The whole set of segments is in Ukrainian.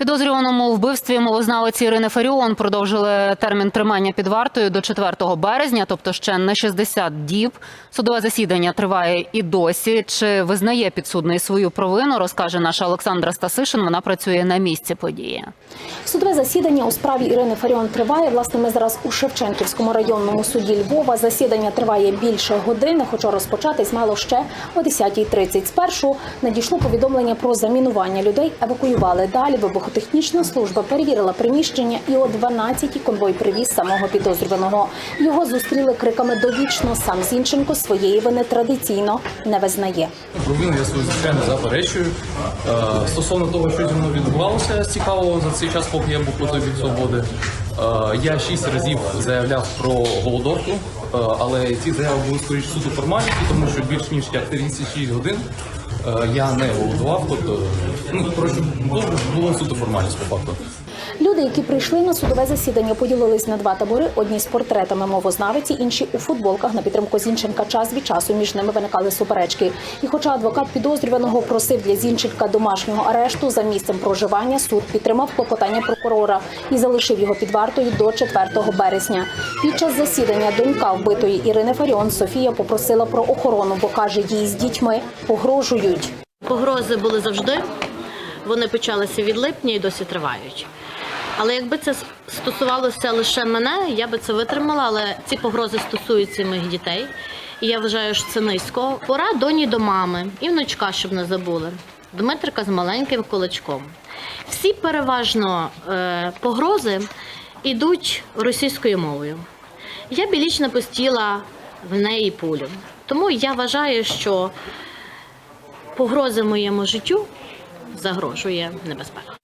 Підозрюваному вбивстві мовознавиці Ірини Фаріон продовжили термін тримання під вартою до 4 березня, тобто ще на 60 діб. Судове засідання триває і досі. Чи визнає підсудний свою провину, розкаже наша Олександра Стасишин. Вона працює на місці події. Судове засідання у справі Ірини Фаріон триває. Власне, ми зараз у Шевченківському районному суді Львова. Засідання триває більше години, хоча розпочатись мало ще о 10.30. Спершу надійшло повідомлення про замінування людей. Евакуювали далі. Вибухотехнічна служба перевірила приміщення, і о 12-й конвой привіз самого підозрюваного. Його зустріли криками довічно. Сам Зінченко своєї вини традиційно не визнає. Провину я свою звичайно заперечую. Е, стосовно того, що зі мною відбувалося цікавого за цей час, поки я був позов від свободи. е, я шість разів заявляв про голодовку, е, але ці заяви були скоріш суто формальності, тому що більш ніж як 36 годин я не голодував. Тобто, ну було суто формальність по факту. Люди, які прийшли на судове засідання, поділились на два табори: одні з портретами мовознавиці, інші у футболках на підтримку Зінченка. Час від часу між ними виникали суперечки. І, хоча адвокат підозрюваного просив для Зінченка домашнього арешту за місцем проживання, суд підтримав клопотання прокурора і залишив його під вартою до 4 березня. Під час засідання донька вбитої Ірини Фаріон Софія попросила про охорону, бо каже, їй з дітьми погрожують. Погрози були завжди. Вони почалися від липня і досі тривають. Але якби це стосувалося лише мене, я би це витримала, але ці погрози стосуються моїх дітей. І я вважаю, що це низько. Пора доні до мами і внучка, щоб не забули. Дмитрика з маленьким кулачком. Всі переважно е, погрози йдуть російською мовою. Я білічно постіла в неї пулю. Тому я вважаю, що погрози моєму життю загрожує небезпека.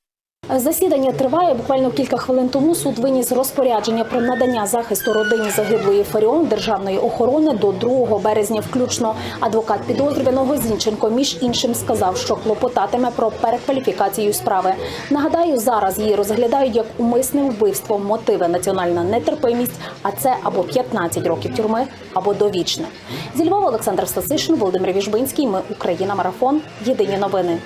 Засідання триває буквально кілька хвилин тому. Суд виніс розпорядження про надання захисту родині загиблої Фаріон державної охорони до 2 березня. Включно адвокат підозрюваного Зінченко між іншим сказав, що клопотатиме про перекваліфікацію справи. Нагадаю, зараз її розглядають як умисне вбивство, мотиви національна нетерпимість. А це або 15 років тюрми, або довічне. Зі Львова Олександр Стасишин, Володимир Віжбинський. Ми Україна. Марафон. Єдині новини.